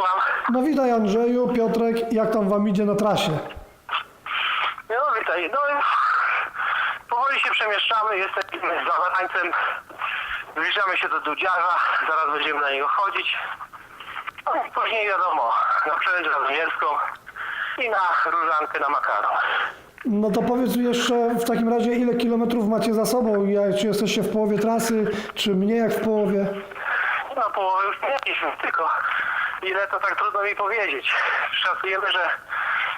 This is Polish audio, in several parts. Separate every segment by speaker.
Speaker 1: Słucham.
Speaker 2: No witaj Andrzeju, Piotrek, jak tam wam idzie na trasie?
Speaker 1: No witaj. No powoli się przemieszczamy, jesteśmy za Warańcem. Zbliżamy się do Dudziarza, zaraz będziemy na niego chodzić. No później wiadomo, na Przędź Radomierską i na Różankę na Makaron.
Speaker 2: No to powiedz jeszcze w takim razie, ile kilometrów macie za sobą? Ja- Czy jesteście w połowie trasy, czy mniej jak w połowie?
Speaker 1: No połowę już mieliśmy, tylko ile to tak trudno mi powiedzieć. Szacujemy, że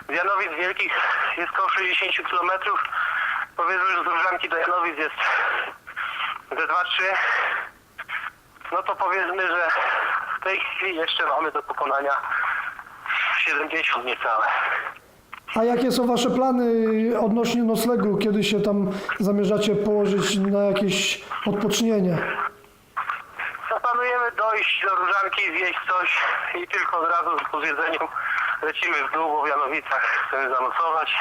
Speaker 1: z Janowic Wielkich jest około 60 km. Powiedzmy, że z Różanki do Janowic jest ze 2-3. No to powiedzmy, że w tej chwili jeszcze mamy do pokonania 70 niecałe.
Speaker 2: A jakie są wasze plany odnośnie noclegu, kiedy się tam zamierzacie położyć na jakieś odpocznienie?
Speaker 1: Dojść do Różanki, zjeść coś i tylko od razu po zjedzeniu lecimy w dół, bo w Janowicach chcemy zanocować.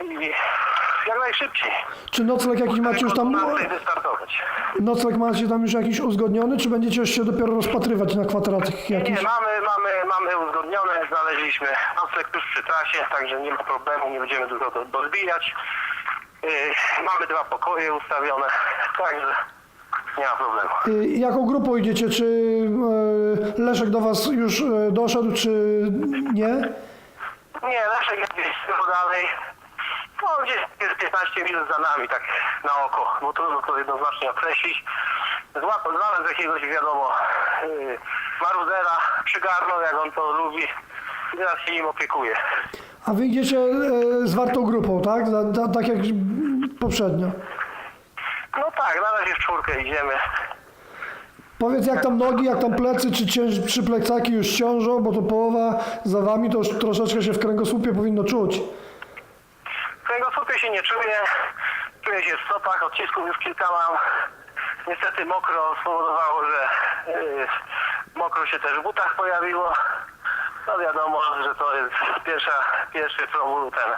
Speaker 1: I jak najszybciej.
Speaker 2: Czy nocleg jakiś macie już tam...
Speaker 1: Wystartować.
Speaker 2: Nocleg macie tam już jakiś uzgodniony, czy będziecie się dopiero rozpatrywać na kwadratach
Speaker 1: Nie,
Speaker 2: jakichś?
Speaker 1: mamy, mamy, mamy uzgodnione, znaleźliśmy nocleg tuż przy trasie, także nie ma problemu, nie będziemy dużo do- dozbijać. Yy, mamy dwa pokoje ustawione, także nie ma problemu.
Speaker 2: Y, Jaką grupą idziecie? Czy e, Leszek do was już e, doszedł, czy nie?
Speaker 1: Nie, Leszek jest gdzieś trochę dalej. No, gdzieś jest 15 minut za nami, tak na oko, bo trudno to jednoznacznie określić. Złap, znalazł jakiegoś, wiadomo, yy, marudera, przygarnął, jak on to lubi i teraz się nim opiekuje.
Speaker 2: A wy idziecie e, z wartą grupą, tak? Da, da, tak jak poprzednio.
Speaker 1: No tak, na razie w czwórkę idziemy.
Speaker 2: Powiedz jak tam nogi, jak tam plecy, czy, cięż, czy plecaki już ciążą, bo to połowa za wami, to już troszeczkę się w kręgosłupie powinno czuć.
Speaker 1: W kręgosłupie się nie czuję, czuję się w stopach, odcisków już kilka mam. Niestety mokro spowodowało, że yy, mokro się też w butach pojawiło. No wiadomo, że to jest pierwsza, pierwszy ten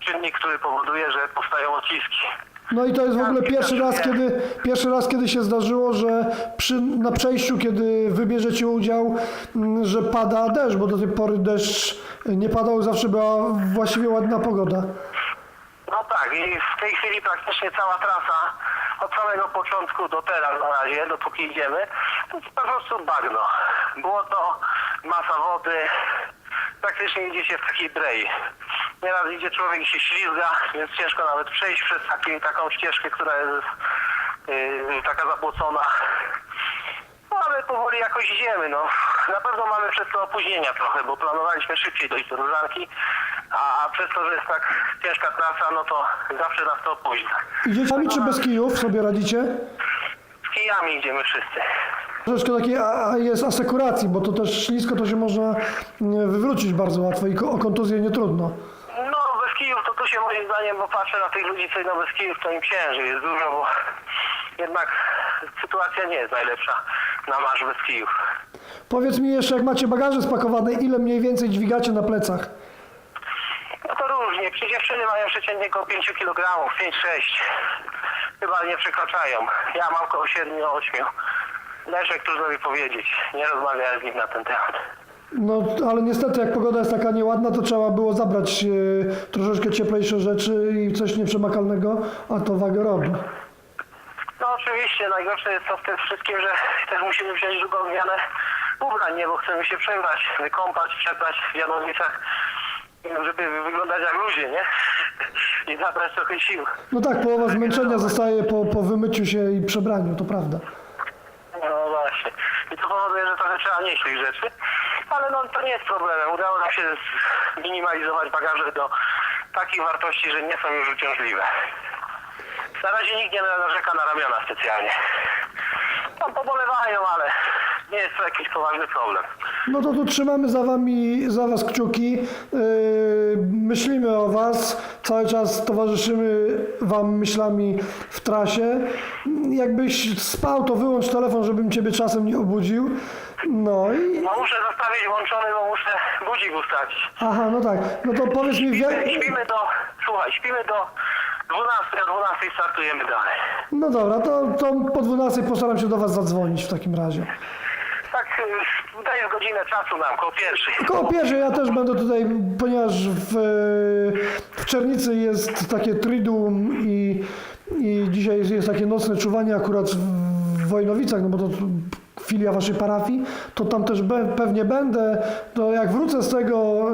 Speaker 1: czynnik, który powoduje, że powstają odciski.
Speaker 2: No i to jest w ogóle pierwszy raz, kiedy, pierwszy raz, kiedy się zdarzyło, że przy, na przejściu, kiedy wybierzecie udział, m, że pada deszcz, bo do tej pory deszcz nie padał, zawsze była właściwie ładna pogoda.
Speaker 1: No tak, i w tej chwili praktycznie cała trasa od samego początku do teraz na razie, dopóki idziemy, to jest po prostu bagno. Błoto, masa wody, praktycznie idzie się w takiej brei. Nieraz idzie człowiek i się ślizga, więc ciężko nawet przejść przez taki, taką ścieżkę, która jest yy, taka zabłocona. No ale powoli jakoś idziemy, no. Na pewno mamy przez to opóźnienia trochę, bo planowaliśmy szybciej dojść do Różanki, a przez to, że jest tak ciężka trasa, no to zawsze nas to opóźnia.
Speaker 2: Idziecie sami czy bez kijów sobie radzicie?
Speaker 1: Z kijami idziemy wszyscy.
Speaker 2: Troszeczkę takiej a- a jest asekuracji, bo to też ślisko to się można m, wywrócić bardzo łatwo i ko- o kontuzję nie trudno.
Speaker 1: No bez kijów to tu się moim zdaniem, bo patrzę na tych ludzi, co idą bez kijów, to im ciężej jest dużo, bo jednak sytuacja nie jest najlepsza na marsz bez kijów.
Speaker 2: Powiedz mi jeszcze, jak macie bagaże spakowane, ile mniej więcej dźwigacie na plecach?
Speaker 1: No to różnie. Przy dziewczyny mają przeciętnie około 5 kg, 5-6. Chyba nie przekraczają. Ja mam około 7-8. Leszek trudno mi powiedzieć. Nie rozmawiałem z nim na ten temat.
Speaker 2: No, ale niestety, jak pogoda jest taka nieładna, to trzeba było zabrać e, troszeczkę cieplejsze rzeczy i coś nieprzemakalnego, a to wagę robi.
Speaker 1: No oczywiście, najgorsze jest to w tym wszystkim, że też musimy wziąć drugą zmianę ubrań, nie? Bo chcemy się przebrać, wykąpać, przebrać w Janowicach, żeby wyglądać jak ludzie, nie? I zabrać trochę sił.
Speaker 2: No tak, połowa zmęczenia zostaje po, po wymyciu się i przebraniu, to prawda.
Speaker 1: No właśnie. I to powoduje, że trochę trzeba nieść tych rzeczy. Ale no to nie jest problemem. Udało nam się zminimalizować bagaże do takich wartości, że nie są już uciążliwe. Na razie nikt nie narzeka na ramiona specjalnie. Tam pobolewają, ale nie jest to jakiś poważny problem.
Speaker 2: No to tu trzymamy za wami, za was kciuki. Yy, myślimy o was, cały czas towarzyszymy wam myślami w trasie. Jakbyś spał, to wyłącz telefon, żebym ciebie czasem nie obudził. No i...
Speaker 1: No muszę zostawić włączony, bo muszę budzik ustawić.
Speaker 2: Aha, no tak. No to powiedz mi... w jak-
Speaker 1: Śpimy do, słuchaj, śpimy do 12, o 12 startujemy dalej.
Speaker 2: No dobra, to, to po 12 postaram się do was zadzwonić w takim razie.
Speaker 1: Tak, y, dajesz godzinę czasu nam, koło pierwszej.
Speaker 2: Koło pierwszej ja też będę tutaj, ponieważ w, w Czernicy jest takie triduum i, i dzisiaj jest, jest takie nocne czuwanie akurat w Wojnowicach, no bo to filia waszej parafii, to tam też be, pewnie będę. To jak wrócę z tego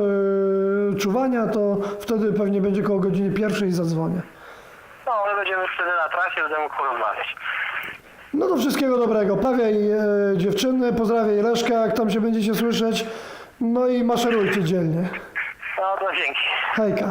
Speaker 2: y, czuwania, to wtedy pewnie będzie koło godziny pierwszej i zadzwonię.
Speaker 1: No, my będziemy wtedy na trasie, będę mógł porozmawiać.
Speaker 2: No to wszystkiego dobrego. Pawiaj e, dziewczyny, pozdrawiaj Leszka, jak tam się będziecie słyszeć. No i maszerujcie dzielnie.
Speaker 1: No, to dzięki.
Speaker 2: Hejka.